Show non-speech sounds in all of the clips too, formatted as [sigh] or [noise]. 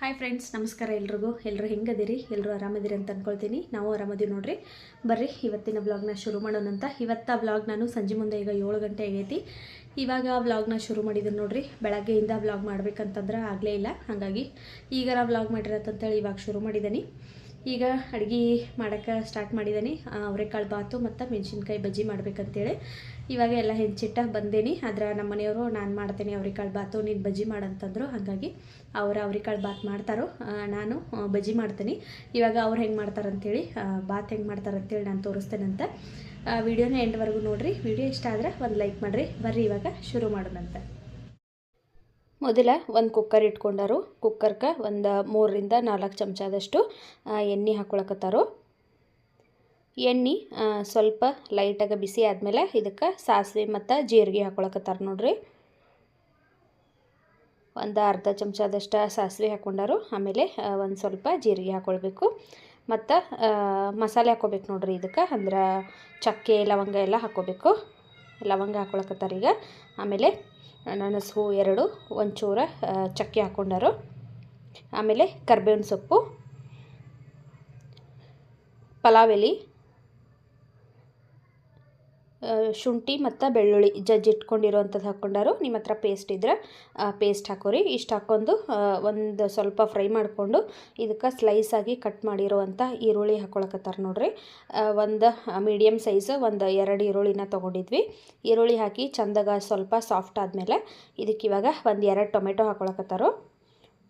Hi friends ನಮಸ್ಕಾರ ಎಲ್ರಿಗೂ. ಎಲ್ಲರೂ ಹೆಂಗದಿರಿ? ಎಲ್ಲರೂ ಆರಾಮದಿರಿ ಅಂತ ಅಂದ್ಕೊಳ್ತೀನಿ ನಾವು ಆರಾಮದೀವಿ ನೋಡ್ರಿ. ಬರ್ರಿ, ಇವತ್ತಿನ ವ್ಲಾಗ್ನ ಶುರು ಮಾಡೋಣ ಅಂತ. ಇವತ್ತ ಬ್ಲಾಗ್ ನಾನು ಸಂಜೆ ಮುಂದೆ ಈಗ ಏಳು ಗಂಟೆ ಆಗೈತಿ. ಇವಾಗ ವ್ಲಾಗ್ನ ಶುರು ಮಾಡಿದ್ದೀನಿ ನೋಡ್ರಿ. ಬೆಳಗ್ಗೆಯಿಂದ ಬ್ಲಾಗ್ ಮಾಡ್ಬೇಕಂತಂದ್ರೆ ಆಗಲೇ ಇಲ್ಲ. ಹಾಗಾಗಿ ಈಗ ನಾ ಬ್ಲಾಗ್ ಮಾಡಿರತ್ತಂತೇಳಿ ಇವಾಗ ಶುರು ಮಾಡಿದ್ದೀನಿ ಈಗ ಅಡುಗೆ ಮಾಡೋಕ್ಕೆ ಸ್ಟಾರ್ಟ್ ಮಾಡಿದ್ದೀನಿ ಅವರೆಕಾಳು ಬಾತು ಮತ್ತು ಮೆಣಸಿನ್ಕಾಯಿ ಬಜ್ಜಿ ಮಾಡ್ಬೇಕಂತೇಳಿ. ಇವಾಗ ಎಲ್ಲ ಹೆಂಚಿಟ್ಟ ಬಂದೇನಿ. ಆದ್ರೆ ನಮ್ಮ ಮನೆಯವರು ನಾನು ಮಾಡ್ತೇನೆ ಅವ್ರೆಕಾಳು ಬಾತು, ನೀನು ಬಜ್ಜಿ ಮಾಡಂತಂದ್ರು. ಹಾಗಾಗಿ ಅವರು ಅವ್ರೆಕಾಳು ಬಾತ್ ಮಾಡ್ತಾರೋ ನಾನು ಬಜ್ಜಿ ಮಾಡ್ತೀನಿ. ಇವಾಗ ಅವ್ರು ಹೆಂಗೆ ಮಾಡ್ತಾರಂತೇಳಿ ಬಾತ್ ಹೆಂಗೆ ಮಾಡ್ತಾರಂತೇಳಿ ನಾನು ತೋರಿಸ್ತೇನಂತ ವಿಡಿಯೋನ ಎಂಡ್ವರೆಗೂ ನೋಡಿರಿ. ವಿಡಿಯೋ ಇಷ್ಟ ಆದರೆ ಒಂದು ಲೈಕ್ ಮಾಡಿರಿ. ಬರ್ರಿ ಇವಾಗ ಶುರು ಮಾಡೋಣಂತ. ಮೊದಲ ಒಂದು ಕುಕ್ಕರ್ ಇಟ್ಕೊಂಡಾರು. ಕುಕ್ಕರ್ಗೆ ಒಂದು ಮೂರರಿಂದ ನಾಲ್ಕು ಚಮಚದಷ್ಟು ಎಣ್ಣೆ ಹಾಕ್ಕೊಳಕತ್ತಾರು ಎಣ್ಣೆ ಸ್ವಲ್ಪ ಲೈಟಾಗಿ ಬಿಸಿ ಆದಮೇಲೆ ಇದಕ್ಕೆ ಸಾಸಿವೆ ಮತ್ತು ಜೀರಿಗೆ ಹಾಕ್ಕೊಳಕತ್ತಾರ ನೋಡ್ರಿ. ಒಂದು ಅರ್ಧ ಚಮಚದಷ್ಟು ಸಾಸಿವೆ ಹಾಕ್ಕೊಂಡಾರು ಆಮೇಲೆ ಒಂದು ಸ್ವಲ್ಪ ಜೀರಿಗೆ ಹಾಕ್ಕೊಳ್ಬೇಕು ಮತ್ತು ಮಸಾಲೆ ಹಾಕ್ಕೋಬೇಕು ನೋಡ್ರಿ ಇದಕ್ಕೆ. ಅಂದ್ರೆ ಚಕ್ಕೆ, ಲವಂಗ ಎಲ್ಲ ಹಾಕ್ಕೋಬೇಕು ಲವಂಗ ಹಾಕೊಳಕತ್ತಾರ ಈಗ. ಆಮೇಲೆ ಮೆಣಸು ಹೂ ಎರಡು, ಒಂಚೂರ ಚಕ್ಕೆ ಹಾಕ್ಕೊಂಡಾರು ಆಮೇಲೆ ಕರ್ಬೇವಿನ ಸೊಪ್ಪು, ಪಲಾವ್ ಎಲೆ ಶುಂಠಿ ಮತ್ತು ಬೆಳ್ಳುಳ್ಳಿ ಜಜ್ಜಿ ಇಟ್ಕೊಂಡಿರೋವಂಥದ್ದು ಹಾಕ್ಕೊಂಡಾರು. ನಿಮ್ಮ ಹತ್ರ ಪೇಸ್ಟ್ ಇದ್ರೆ ಪೇಸ್ಟ್ ಹಾಕೋರಿ. ಇಷ್ಟು ಹಾಕ್ಕೊಂಡು ಒಂದು ಸ್ವಲ್ಪ ಫ್ರೈ ಮಾಡಿಕೊಂಡು ಇದಕ್ಕೆ ಸ್ಲೈಸ್ ಆಗಿ ಕಟ್ ಮಾಡಿರುವಂಥ ಈರುಳ್ಳಿ ಹಾಕ್ಕೊಳಕತ್ತಾರ ನೋಡಿರಿ. ಒಂದು ಮೀಡಿಯಮ್ ಸೈಜ್ ಒಂದು ಎರಡು ಈರುಳ್ಳಿನ ತೊಗೊಂಡಿದ್ವಿ. ಈರುಳ್ಳಿ ಹಾಕಿ ಚಂದಾಗ ಸ್ವಲ್ಪ ಸಾಫ್ಟ್ ಆದಮೇಲೆ ಇದಕ್ಕೆ ಇವಾಗ ಒಂದು ಎರಡು ಟೊಮೆಟೊ ಹಾಕ್ಕೊಳಕತ್ತಾರು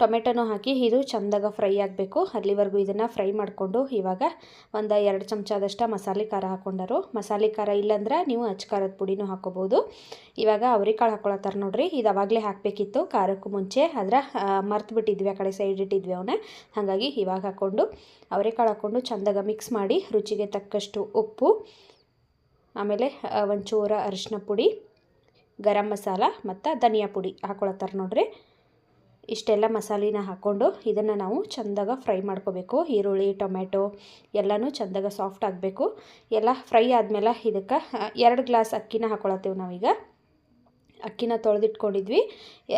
ಟೊಮೆಟೊನೂ ಹಾಕಿ ಇದು ಚಂದಾಗ ಫ್ರೈ ಆಗಬೇಕು. ಅಲ್ಲಿವರೆಗೂ ಇದನ್ನು ಫ್ರೈ ಮಾಡಿಕೊಂಡು ಇವಾಗ ಒಂದು ಎರಡು ಚಮಚದಷ್ಟು ಮಸಾಲೆ ಖಾರ ಹಾಕ್ಕೊಂಡರು ಮಸಾಲೆ ಖಾರ ಇಲ್ಲಾಂದ್ರೆ ನೀವು ಅಚ್ಚ ಖಾರದ ಪುಡಿನೂ ಹಾಕೋಬೋದು. ಇವಾಗ ಅವ್ರಿಕಾಳು ಹಾಕ್ಕೊಳತ್ತಾರ ನೋಡ್ರಿ. ಇದು ಅವಾಗಲೇ ಹಾಕಬೇಕಿತ್ತು. ಖಾರಕ್ಕೂ ಮುಂಚೆ ಆದ್ರೆ ಮರ್ತು ಬಿಟ್ಟಿದ್ವಿ ಆ ಕಡೆ ಸೈಡ್ ಇಟ್ಟಿದ್ವಿ ಅವನ್ನ ಹಾಗಾಗಿ ಇವಾಗ ಹಾಕ್ಕೊಂಡು ಅವರೆಕಾಳು ಹಾಕ್ಕೊಂಡು ಚಂದಾಗ ಮಿಕ್ಸ್ ಮಾಡಿ ರುಚಿಗೆ ತಕ್ಕಷ್ಟು ಉಪ್ಪು, ಆಮೇಲೆ ಒಂಚೂರು ಅರಿಶಿನ ಪುಡಿ, ಗರಂ ಮಸಾಲ ಮತ್ತು ಧನಿಯಾ ಪುಡಿ ಹಾಕ್ಕೊಳತ್ತಾರ ನೋಡ್ರಿ. ಇಷ್ಟೆಲ್ಲ ಮಸಾಲಿನ ಹಾಕ್ಕೊಂಡು ಇದನ್ನು ನಾವು ಚಂದಾಗ ಫ್ರೈ ಮಾಡ್ಕೋಬೇಕು. ಈರುಳ್ಳಿ ಟೊಮೆಟೊ ಎಲ್ಲನೂ ಚಂದಾಗ ಸಾಫ್ಟ್ ಆಗಬೇಕು. ಎಲ್ಲ ಫ್ರೈ ಆದಮೇಲೆ ಇದಕ್ಕೆ ಎರಡು ಗ್ಲಾಸ್ ಅಕ್ಕಿನ ಹಾಕ್ಕೊಳತ್ತೇವೆ ನಾವೀಗ. ಅಕ್ಕಿನ ತೊಳೆದಿಟ್ಕೊಂಡಿದ್ವಿ.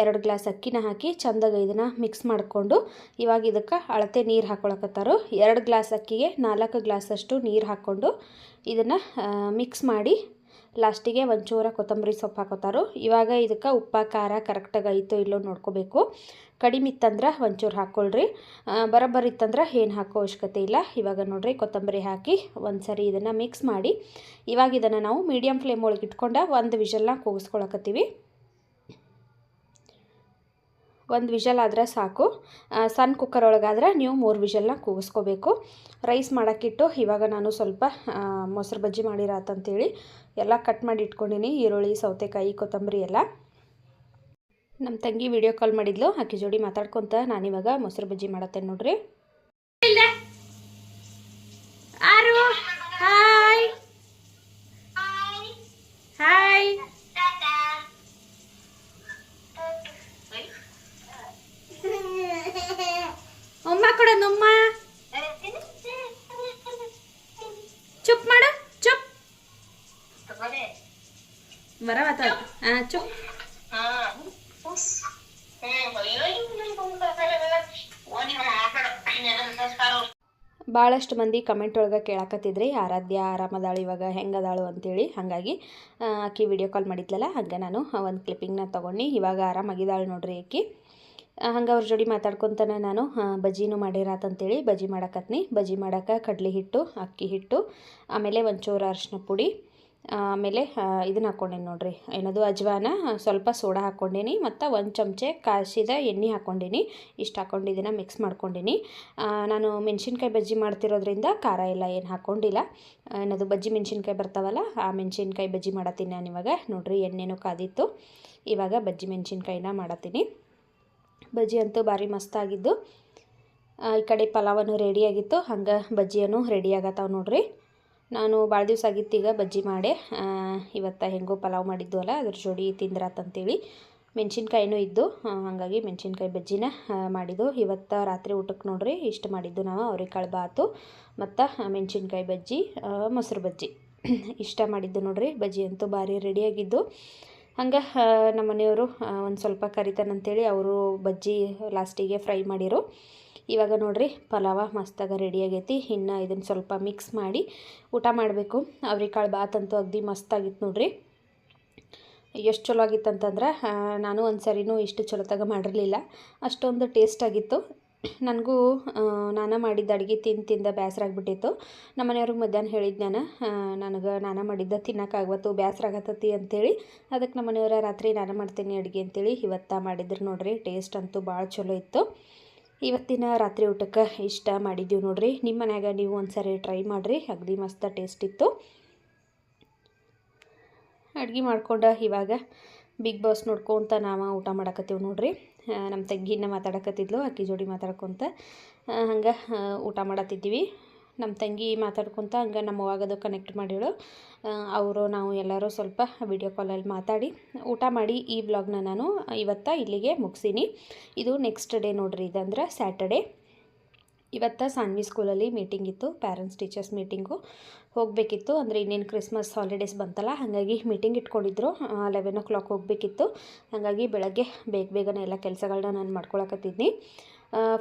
ಎರಡು ಗ್ಲಾಸ್ ಅಕ್ಕಿನ ಹಾಕಿ ಚಂದಾಗ ಇದನ್ನು ಮಿಕ್ಸ್ ಮಾಡಿಕೊಂಡು ಇವಾಗ ಇದಕ್ಕೆ ಅಳತೆ ನೀರು ಹಾಕ್ಕೊಳಕತ್ತಾರೋ ಎರಡು ಗ್ಲಾಸ್ ಅಕ್ಕಿಗೆ ನಾಲ್ಕು ಗ್ಲಾಸಷ್ಟು ನೀರು ಹಾಕ್ಕೊಂಡು ಇದನ್ನು ಮಿಕ್ಸ್ ಮಾಡಿ ಲಾಸ್ಟಿಗೆ ಒಂಚೂರ ಕೊತ್ತಂಬರಿ ಸೊಪ್ಪು ಹಾಕೋತಾರು. ಇವಾಗ ಇದಕ್ಕೆ ಉಪ್ಪು, ಖಾರ ಕರೆಕ್ಟಾಗಿ ಐತೋ ಇಲ್ಲೋ ನೋಡ್ಕೋಬೇಕು. ಕಡಿಮೆ ಇತ್ತಂದ್ರೆ ಒಂಚೂರು ಹಾಕ್ಕೊಳ್ರಿ. ಬರೋಬ್ಬರಿ ಇತ್ತಂದ್ರೆ ಏನು ಹಾಕೋ ಅವಶ್ಯಕತೆ ಇಲ್ಲ. ಇವಾಗ ನೋಡಿರಿ ಕೊತ್ತಂಬರಿ ಹಾಕಿ ಒಂದು ಸರಿ ಇದನ್ನು ಮಿಕ್ಸ್ ಮಾಡಿ. ಇವಾಗ ಇದನ್ನು ನಾವು ಮೀಡಿಯಮ್ ಫ್ಲೇಮ್ ಒಳಗೆ ಇಟ್ಕೊಂಡು ಒಂದು ವಿಷಲ್ನ ಕೂಗಿಸ್ಕೊಳಕತ್ತೀವಿ. ಒಂದು ವಿಷಲ್ ಆದರೆ ಸಾಕು. ಸಣ್ಣ ಕುಕ್ಕರ್ ಒಳಗಾದ್ರೆ ನೀವು ಮೂರು ವಿಷಲ್ನ ಕೂಗಿಸ್ಕೋಬೇಕು. ರೈಸ್ ಮಾಡೋಕ್ಕಿಟ್ಟು ಇವಾಗ ನಾನು ಸ್ವಲ್ಪ ಮೊಸರು ಬಜ್ಜಿ ಮಾಡಿರತ್ತಂತೇಳಿ ಎಲ್ಲ ಕಟ್ ಮಾಡಿ ಇಟ್ಕೊಂಡಿನಿ. ಈರುಳ್ಳಿ, ಸೌತೆಕಾಯಿ, ಕೊತ್ತಂಬರಿ ಎಲ್ಲ. ನಮ್ಮ ತಂಗಿ ವಿಡಿಯೋ ಕಾಲ್ ಮಾಡಿದ್ಲು. ಅಕ್ಕಿ ಜೋಡಿ ಮಾತಾಡ್ಕೊತ ನಾನಿವಾಗ ಮೊಸರು ಬಜ್ಜಿ ಮಾಡತ್ತೇನೆ ನೋಡ್ರಿ ಆರು ಹಾಯ್ ಹಾಯ್ ಉಮ್ಮ ಕೊಡ ನುಮ್ಮ ಚುಪ್ ಮಾಡು ಚುಪ್ ಬರವತ್ತ ಹಾಂ ಚುಪ್ ಭಾಳಷ್ಟು ಮಂದಿ ಕಮೆಂಟ್ ಒಳಗೆ ಕೇಳಾಕತ್ತಿದ್ರಿ, ಆರಾಧ್ಯ, ಆರಾಮದಾಳು, ಇವಾಗ ಹೆಂಗದಾಳು? ಅಂತೇಳಿ. ಹಾಗಾಗಿ ಆಕಿ ವಿಡಿಯೋ ಕಾಲ್ ಮಾಡಿದ್ಲಲ್ಲ, ಹಾಗೆ ನಾನು ಒಂದು ಕ್ಲಿಪ್ಪಿಂಗ್ನ ತೊಗೊಂಡು, ಇವಾಗ ಆರಾಮಾಗಿದ್ದಾಳು ನೋಡ್ರಿ ಆಕಿ. ಹಂಗೆ ಅವ್ರ ಜೋಡಿ ಮಾತಾಡ್ಕೊತಾನೆ ನಾನು ಬಜ್ಜಿನೂ ಮಾಡಿರಾತಂತೇಳಿ ಬಜ್ಜಿ ಮಾಡಕತ್ನಿ. ಬಜ್ಜಿ ಮಾಡಕ್ಕೆ ಕಡ್ಲೆ ಹಿಟ್ಟು, ಅಕ್ಕಿ ಹಿಟ್ಟು, ಆಮೇಲೆ ಒಂಚೂರು ಅರಿಶಿನ ಪುಡಿ ಆಮೇಲೆ ಇದನ್ನ ಹಾಕ್ಕೊಂಡೇನಿ ನೋಡಿರಿ. ಏನದು, ಅಜ್ವಾನ, ಸ್ವಲ್ಪ ಸೋಡಾ ಹಾಕ್ಕೊಂಡೇನಿ ಮತ್ತು ಒಂದು ಚಮಚೆ ಕಾಯಿಸಿದ ಎಣ್ಣೆ ಹಾಕ್ಕೊಂಡೇನಿ ಇಷ್ಟು ಹಾಕ್ಕೊಂಡು ಇದನ್ನು ಮಿಕ್ಸ್ ಮಾಡ್ಕೊಂಡೀನಿ. ನಾನು ಮೆಣಸಿನ್ಕಾಯಿ ಬಜ್ಜಿ ಮಾಡ್ತಿರೋದ್ರಿಂದ ಖಾರ ಎಲ್ಲ ಏನು ಹಾಕ್ಕೊಂಡಿಲ್ಲ ಏನದು, ಬಜ್ಜಿ ಮೆಣಸಿನ್ಕಾಯಿ ಬರ್ತಾವಲ್ಲ, ಆ ಮೆಣಸಿನ್ಕಾಯಿ ಬಜ್ಜಿ ಮಾಡತ್ತೀನಿ ನಾನು ಇವಾಗ. ನೋಡಿರಿ, ಎಣ್ಣೆನೂ ಕಾದಿತ್ತು. ಇವಾಗ ಬಜ್ಜಿ ಮೆಣಸಿನ್ಕಾಯಿನ ಮಾಡತ್ತೀನಿ. ಬಜ್ಜಿ ಅಂತೂ ಭಾರಿ ಮಸ್ತಾಗಿದ್ದು ಈ ಕಡೆ ಪಲಾವನ್ನು ರೆಡಿಯಾಗಿತ್ತು ಹಂಗೆ ಬಜ್ಜಿಯನ್ನು ರೆಡಿ ನೋಡ್ರಿ. ನಾನು ಭಾಳ ದಿವಸ ಆಗಿತ್ತು ಈಗ ಬಜ್ಜಿ ಮಾಡಿ. ಇವತ್ತು ಹೆಂಗೋ ಪಲಾವ್ ಮಾಡಿದ್ದು ಅಲ್ಲ, ಅದ್ರ ಜೋಡಿ ತಿಂದ್ರಾತಂತೇಳಿ ಮೆಣಸಿನ್ಕಾಯಿನೂ ಇದ್ದು ಹಾಗಾಗಿ ಮೆಣಸಿನ್ಕಾಯಿ ಬಜ್ಜಿನ ಮಾಡಿದ್ದು. ಇವತ್ತು ರಾತ್ರಿ ಊಟಕ್ಕೆ ನೋಡ್ರಿ, ಇಷ್ಟು ಮಾಡಿದ್ದು ನಾವು ಅವ್ರೆಕಾಳು ಬಾತು ಮತ್ತು ಮೆಣಸಿನ್ಕಾಯಿ ಬಜ್ಜಿ ಮೊಸರು ಬಜ್ಜಿ. [clears throat] ಇಷ್ಟ ಮಾಡಿದ್ದು ನೋಡ್ರಿ, ಬಜ್ಜಿ ಅಂತೂ ಭಾರಿ ರೆಡಿಯಾಗಿದ್ದು. ಹಂಗೆ ನಮ್ಮ ಮನೆಯವರು ಒಂದು ಸ್ವಲ್ಪ ಕರಿತಾನಂತೇಳಿ ಅವರು ಬಜ್ಜಿ ಲಾಸ್ಟಿಗೆ ಫ್ರೈ ಮಾಡಿರು. ಇವಾಗ ನೋಡ್ರಿ ಪಲಾವ ಮಸ್ತಾಗ ರೆಡಿ ಆಗೈತಿ. ಇನ್ನು ಇದನ್ನು ಸ್ವಲ್ಪ ಮಿಕ್ಸ್ ಮಾಡಿ ಊಟ ಮಾಡಬೇಕು. ಅವ್ರಿಕಾಳು ಬಾತ್ ಅಂತೂ ಅಗ್ದಿ ಮಸ್ತಾಗಿತ್ತು ನೋಡ್ರಿ. ಎಷ್ಟು ಚಲೋ ಆಗಿತ್ತು ಅಂತಂದ್ರೆ ನಾನು ಒಂದು ಸರಿನೂ ಇಷ್ಟು ಚಲೋತಾಗ ಮಾಡಿರಲಿಲ್ಲ. ಅಷ್ಟೊಂದು ಟೇಸ್ಟ್ ಆಗಿತ್ತು. ನನಗೂ ನಾನು ಮಾಡಿದ್ದ ಅಡುಗೆ ತಿಂದು ತಿಂದ ಬೇಸರ ಆಗಿಬಿಟ್ಟಿತ್ತು. ನಮ್ಮ ಮನೆಯವ್ರಿಗೆ ಮಧ್ಯಾಹ್ನ ಹೇಳಿದ್ದು ನಾನು ನನಗೆ ನಾನು ಮಾಡಿದ್ದ ತಿನ್ನೋಕ್ಕಾಗತ್ತು ಬೇಸರ ಆಗತ್ತತಿ ಅಂಥೇಳಿ ಅದಕ್ಕೆ ನಮ್ಮ ಮನೆಯವರ ರಾತ್ರಿ ನಾನು ಮಾಡ್ತೀನಿ ಅಡುಗೆ ಅಂತೇಳಿ ಇವತ್ತ ಮಾಡಿದ್ರು ನೋಡ್ರಿ. ಟೇಸ್ಟ್ ಅಂತೂ ಭಾಳ ಚಲೋ ಇತ್ತು. ಇವತ್ತಿನ ರಾತ್ರಿ ಊಟಕ್ಕೆ ಇಷ್ಟ ಮಾಡಿದ್ದೀವಿ ನೋಡಿರಿ. ನಿಮ್ಮ ಮನ್ಯಾಗ ನೀವು ಒಂದು ಸರಿ ಟ್ರೈ ಮಾಡಿರಿ. ಅಗದಿ ಮಸ್ತ ಟೇಸ್ಟ್ ಇತ್ತು. ಅಡ್ಗೆ ಮಾಡ್ಕೊಂಡು ಇವಾಗ ಬಿಗ್ ಬಾಸ್ ನೋಡ್ಕೊತ ನಾವು ಊಟ ಮಾಡಕತ್ತೀವಿ ನೋಡಿರಿ. ನಮ್ಮ ತಂಗಿನ ಮಾತಾಡಕತ್ತಿದ್ಲು, ಅಕ್ಕಿ ಜೋಡಿ ಮಾತಾಡ್ಕೊತ. ಹಂಗೆ ಊಟ ಮಾಡತ್ತಿದ್ದೀವಿ. ನಮ್ಮ ತಂಗಿ ಮಾತಾಡ್ಕೊತ ಹಂಗೆ ನಮ್ಮ ಅವಾಗದು ಕನೆಕ್ಟ್ ಮಾಡಿಳು. ಅವರು ನಾವು ಎಲ್ಲರೂ ಸ್ವಲ್ಪ ವಿಡಿಯೋ ಕಾಲಲ್ಲಿ ಮಾತಾಡಿ, ಊಟ ಮಾಡಿ ಈ ಬ್ಲಾಗ್ನ ನಾನು ಇವತ್ತು ಇಲ್ಲಿಗೆ ಮುಗಿಸೀನಿ. ಇದು ನೆಕ್ಸ್ಟ್ ಡೇ ನೋಡ್ರಿ, ಇದಂದ್ರೆ ಸ್ಯಾಟರ್ಡೇ ಇವತ್ತು ಸಾನ್ವಿ ಸ್ಕೂಲಲ್ಲಿ ಮೀಟಿಂಗ್ ಇತ್ತು ಪ್ಯಾರೆಂಟ್ಸ್ ಟೀಚರ್ಸ್ ಮೀಟಿಂಗು ಹೋಗಬೇಕಿತ್ತು, ಅಂದರೆ ಇನ್ನೇನು ಕ್ರಿಸ್ಮಸ್ ಹಾಲಿಡೇಸ್ ಬಂತಲ್ಲ, ಹಾಗಾಗಿ ಮೀಟಿಂಗ್ ಇಟ್ಕೊಂಡಿದ್ರು. ಲೆವೆನ್ ಓ ಕ್ಲಾಕ್ ಹೋಗಬೇಕಿತ್ತು, ಹಾಗಾಗಿ ಬೆಳಗ್ಗೆ ಬೇಗ ಬೇಗನೆ ಎಲ್ಲ ಕೆಲಸಗಳನ್ನ ನಾನು ಮಾಡ್ಕೊಳಕತ್ತಿದ್ನಿ.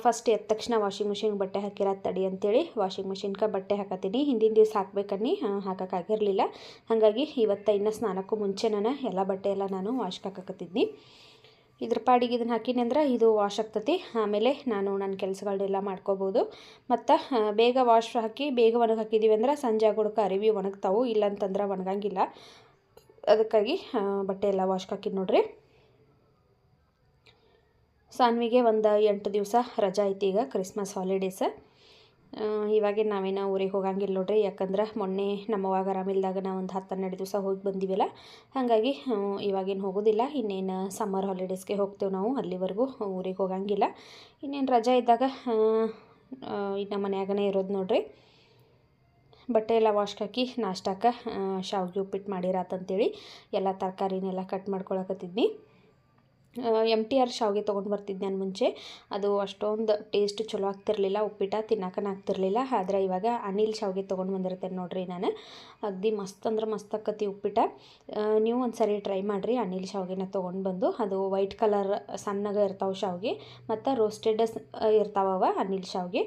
ಫಸ್ಟ್ ಎದ್ದ ತಕ್ಷಣ ವಾಷಿಂಗ್ ಮಿಷಿನ್ಗೆ ಬಟ್ಟೆ ಹಾಕಿರೋದು ತಡಿ ಅಂತೇಳಿ ವಾಷಿಂಗ್ ಮಿಷಿನ್ಗೆ ಬಟ್ಟೆ ಹಾಕತ್ತೀನಿ ಹಿಂದಿನ ದಿವಸ ಹಾಕ್ಬೇಕನ್ನಿ. ಹಾಕೋಕ್ಕಾಗಿರಲಿಲ್ಲ ಹಾಗಾಗಿ ಇವತ್ತು ಇನ್ನು ಸ್ನಾನಕ್ಕೂ ಮುಂಚೆ ನಾನು ಎಲ್ಲ ಬಟ್ಟೆ ಎಲ್ಲ ನಾನು ವಾಶ್ಗೆ ಹಾಕಕತ್ತಿದ್ನಿ. ಇದ್ರ ಪಾಡಿಗೆ ಇದನ್ನು ಹಾಕಿನಿ ಅಂದ್ರೆ ಇದು ವಾಶ್ ಆಗ್ತತಿ. ಆಮೇಲೆ ನಾನು ನನ್ನ ಕೆಲಸಗಳನ್ನೆಲ್ಲ ಮಾಡ್ಕೋಬೋದು. ಮತ್ತು ಬೇಗ ವಾಶ್ ಹಾಕಿ, ಬೇಗ ಒಣಗಿ ಹಾಕಿದ್ದೀವಿ ಅಂದ್ರೆ ಸಂಜೆ ಆಗೋಡಕ್ಕೆ ಅರಿವಿ ಒಣಗ್ತಾವು. ಇಲ್ಲಂತಂದ್ರೆ ಒಣಗಂಗಿಲ್ಲ. ಅದಕ್ಕಾಗಿ ಬಟ್ಟೆ ಎಲ್ಲ ವಾಶ್ಗೆ ಹಾಕಿದ್ದು ನೋಡ್ರಿ. ಸಾನ್ವಿಗೆ ಒಂದು ಎಂಟು ದಿವಸ ರಜಾ ಐತಿ ಈಗ ಕ್ರಿಸ್ಮಸ್ ಹಾಲಿಡೇಸ್ ಇವಾಗೇ ನಾವೇನೋ ಊರಿಗೆ ಹೋಗಂಗಿಲ್ಲ ನೋಡ್ರಿ, ಯಾಕಂದ್ರೆ ಮೊನ್ನೆ ನಮ್ಮವಾಗ ಆರಾಮಿಲ್ದಾಗ ನಾವು ಒಂದು ಹತ್ತು ಹನ್ನೆರಡು ದಿವಸ ಹೋಗಿ ಬಂದಿವಲ್ಲ, ಹಾಗಾಗಿ ಇವಾಗೇನು ಹೋಗೋದಿಲ್ಲ, ಇನ್ನೇನು ಸಮ್ಮರ್ ಹಾಲಿಡೇಸ್ಗೆ ಹೋಗ್ತೇವೆ ನಾವು ಅಲ್ಲಿವರೆಗೂ ಊರಿಗೆ ಹೋಗಂಗಿಲ್ಲ. ಇನ್ನೇನು ರಜಾ ಇದ್ದಾಗ ನಮ್ಮ ಮನ್ಯಾಗನೇ ಇರೋದು ನೋಡ್ರಿ. ಬಟ್ಟೆ ಎಲ್ಲ ವಾಶ್ ಹಾಕಿ ನಾಷ್ಟಕ್ಕೆ ಶಾವಿಗೆ ಉಪ್ಪಿಟ್ಟು ಮಾಡಿರಾತಂತೇಳಿ ಎಲ್ಲ ತರಕಾರಿನೆಲ್ಲ ಕಟ್ ಮಾಡ್ಕೊಳಕತ್ತಿದ್ನಿ. ಎಂ ಟಿ ಆರ್ ಶಾವಿಗೆ ತೊಗೊಂಡು ಬರ್ತಿದ್ದೆ ನಾನು ಮುಂಚೆ. ಅದು ಅಷ್ಟೊಂದು ಟೇಸ್ಟ್ ಚಲೋ ಆಗ್ತಿರಲಿಲ್ಲ ಉಪ್ಪಿಟ ತಿನ್ನಕನ ಆಗ್ತಿರಲಿಲ್ಲ. ಆದರೆ ಇವಾಗ ಅನಿಲ್ ಶಾವಿಗೆ ತೊಗೊಂಡು ಬಂದಿರ್ತೇನೆ ನೋಡಿರಿ ನಾನು. ಅಗ್ದಿ ಮಸ್ತ್ ಅಂದ್ರೆ ಮಸ್ತ್ ಆಕತಿ ಉಪ್ಪಿಟ ನೀವು ಒಂದು ಸರಿ ಟ್ರೈ ಮಾಡಿರಿ, ಅನಿಲ್ ಶಾವಿಗೆನ ತೊಗೊಂಡು ಬಂದು. ಅದು ವೈಟ್ ಕಲರ್ ಸಣ್ಣಗೆ ಇರ್ತಾವೆ ಶಾವಿಗೆ, ಮತ್ತು ರೋಸ್ಟೆಡ್ ಇರ್ತಾವವ ಅನಿಲ್ ಶಾವಿಗೆ.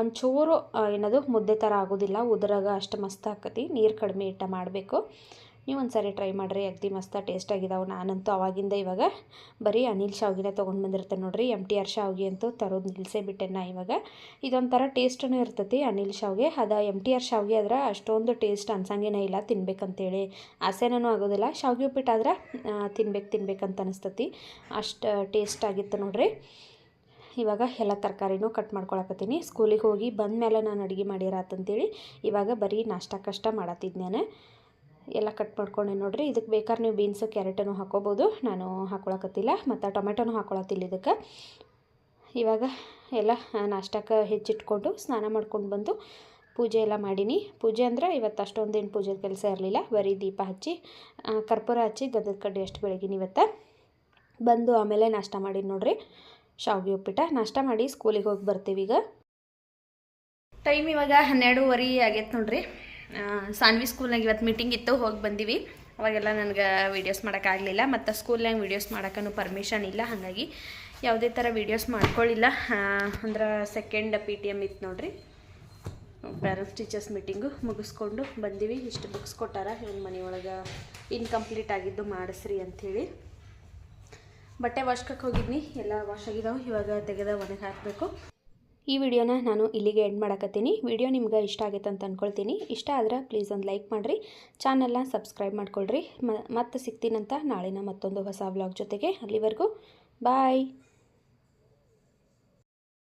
ಒಂಚೂರು ಏನದು ಮುದ್ದೆ ಥರ ಆಗೋದಿಲ್ಲ, ಉದ್ರಾಗ ಅಷ್ಟು ಮಸ್ತ್ ಆಕತಿ, ನೀರು ಕಡಿಮೆ ಇಟ್ಟ ಮಾಡಬೇಕು. ನೀವು ಒಂದು ಸಾರಿ ಟ್ರೈ ಮಾಡಿರಿ, ಅಗ್ದಿ ಮಸ್ತ ಟೇಸ್ಟ್ ಆಗಿದಾವೆ. ನಾನಂತೂ ಅವಾಗಿಂದ ಇವಾಗ ಬರೀ ಅನಿಲ್ ಶಾವ್ಗಿನ ತೊಗೊಂಡು ಬಂದಿರ್ತೇನೆ ನೋಡಿರಿ ಎಂ ಟಿ ಆರ್ ಶಾವಿಗೆ ಅಂತೂ ತರೋದು ನಿಲ್ಲಿಸೇ ನಾ ಇವಾಗ. ಇದೊಂಥರ ಟೇಸ್ಟೂ ಇರ್ತೈತಿ ಅನಿಲ್ ಶಾವ್ಗೆ ಅದು ಎಂ ಟಿ ಆರ್ ಶಾವಿಗೆ ಆದ್ರೆ ಅಷ್ಟೊಂದು ಟೇಸ್ಟ್ ಅನ್ಸಂಗೇನೇ ಇಲ್ಲ, ತಿನ್ಬೇಕಂತೇಳಿ ಆಸೆನೂ ಆಗೋದಿಲ್ಲ. ಶಾವಿಗೆ ಉಪ್ಪಿಟ್ಟು ಆದ್ರೆ ತಿನ್ಬೇಕು ತಿನ್ಬೇಕಂತ ಅನಿಸ್ತತಿ. ಅಷ್ಟು ಟೇಸ್ಟ್ ಆಗಿತ್ತು ನೋಡಿರಿ. ಇವಾಗ ಎಲ್ಲ ತರಕಾರಿನೂ ಕಟ್ ಮಾಡ್ಕೊಳಕತ್ತೀನಿ. ಸ್ಕೂಲಿಗೆ ಹೋಗಿ ಬಂದ ಮೇಲೆ ನಾನು ಅಡುಗೆ ಮಾಡಿರಾತಂತೇಳಿ ಇವಾಗ ಬರೀ ನಾಷ್ಟ ಕಷ್ಟ ಮಾಡತ್ತಿದ್ದೆ ನಾನು. ಎಲ್ಲ ಕಟ್ ಮಾಡ್ಕೊಂಡೆ ನೋಡಿರಿ. ಇದಕ್ಕೆ ಬೇಕಾದ್ರೆ ನೀವು ಬೀನ್ಸ್, ಕ್ಯಾರೆಟನ್ನು ಹಾಕೋಬೋದು. ನಾನು ಹಾಕೊಳಕತ್ತಿಲ್ಲ, ಮತ್ತು ಟೊಮೆಟೊನು ಹಾಕೊಳತ್ತಿಲ್ಲ ಇದಕ್ಕೆ. ಇವಾಗ ಎಲ್ಲ ನಾಷ್ಟಕ್ಕೆ ಹೆಚ್ಚಿಟ್ಕೊಂಡು ಸ್ನಾನ ಮಾಡ್ಕೊಂಡು ಬಂದು ಪೂಜೆ ಎಲ್ಲ ಮಾಡೀನಿ. ಪೂಜೆ ಅಂದರೆ ಇವತ್ತು ಅಷ್ಟೊಂದೇನು ಪೂಜೆ ಕೆಲಸ ಇರಲಿಲ್ಲ. ಬರೀ ದೀಪ ಹಚ್ಚಿ ಕರ್ಪೂರ ಹಚ್ಚಿ ಗದ್ದದ ಕಡ್ಡಿ ಅಷ್ಟು ಬೆಳಗಿನ ಇವತ್ತು. ಬಂದು ಆಮೇಲೆ ನಾಷ್ಟ ಮಾಡೀನಿ ನೋಡ್ರಿ. ಶಾವಿಗೆ ಉಪ್ಪಿಟ್ಟ. ನಾಷ್ಟ ಮಾಡಿ ಸ್ಕೂಲಿಗೆ ಹೋಗಿ ಬರ್ತೀವಿ ಈಗ. ಟೈಮ್ ಇವಾಗ ಹನ್ನೆರಡೂವರೆ ಆಗೈತೆ ನೋಡ್ರಿ. ಸಾನ್ವಿ ಸ್ಕೂಲ್ನಾಗ ಇವತ್ತು ಮೀಟಿಂಗ್ ಇತ್ತು, ಹೋಗಿ ಬಂದೀವಿ. ಅವಾಗೆಲ್ಲ ನನಗೆ ವೀಡಿಯೋಸ್ ಮಾಡೋಕ್ಕಾಗಲಿಲ್ಲ, ಮತ್ತು ಸ್ಕೂಲ್ನಾಗ ವೀಡಿಯೋಸ್ ಮಾಡೋಕ್ಕೂ ಪರ್ಮಿಷನ್ ಇಲ್ಲ, ಹಾಗಾಗಿ ಯಾವುದೇ ಥರ ವೀಡಿಯೋಸ್ ಮಾಡ್ಕೊಳ್ಳಿಲ್ಲ ಅಂದ್ರೆ ಸೆಕೆಂಡ್ ಪಿ ಟಿ ಎಂ ಇತ್ತು ನೋಡ್ರಿ. ಪ್ಯಾರೆಂಟ್ಸ್ ಟೀಚರ್ಸ್ ಮೀಟಿಂಗು ಮುಗಿಸ್ಕೊಂಡು ಬಂದೀವಿ. ಇಷ್ಟು ಬುಕ್ಸ್ ಕೊಟ್ಟಾರ, ಇವನ್ ಮನೆಯೊಳಗೆ ಇನ್ಕಂಪ್ಲೀಟ್ ಆಗಿದ್ದು ಮಾಡಿಸ್ರಿ ಅಂಥೇಳಿ ಬಟ್ಟೆ ವಾಶ್ಕಕ್ಕೆ ಹೋಗಿದ್ನಿ. ಎಲ್ಲ ವಾಶ್ ಆಗಿದಾವೆ. ಇವಾಗ ತೆಗೆದ ಒಣಗಿ ಹಾಕಬೇಕು. ಈ ವಿಡಿಯೋನ ನಾನು ಇಲ್ಲಿಗೆ ಎಂಡ್ ಮಾಡಕತ್ತೀನಿ. ವಿಡಿಯೋ ನಿಮ್ಗೆ ಇಷ್ಟ ಆಗೈತೆ ಅಂತ ಅಂದ್ಕೊಳ್ತೀನಿ ಇಷ್ಟ ಆದ್ರೆ ಪ್ಲೀಸ್ ಒಂದು ಲೈಕ್ ಮಾಡಿರಿ. ಚಾನಲ್ನ ಸಬ್ಸ್ಕ್ರೈಬ್ ಮಾಡ್ಕೊಳ್ರಿ. ಮತ್ತೆ ಸಿಗ್ತೀನಂತ ನಾಳಿನ ಮತ್ತೊಂದು ಹೊಸ ವ್ಲಾಗ್ ಜೊತೆಗೆ ಅಲ್ಲಿವರೆಗೂ. ಬಾಯ್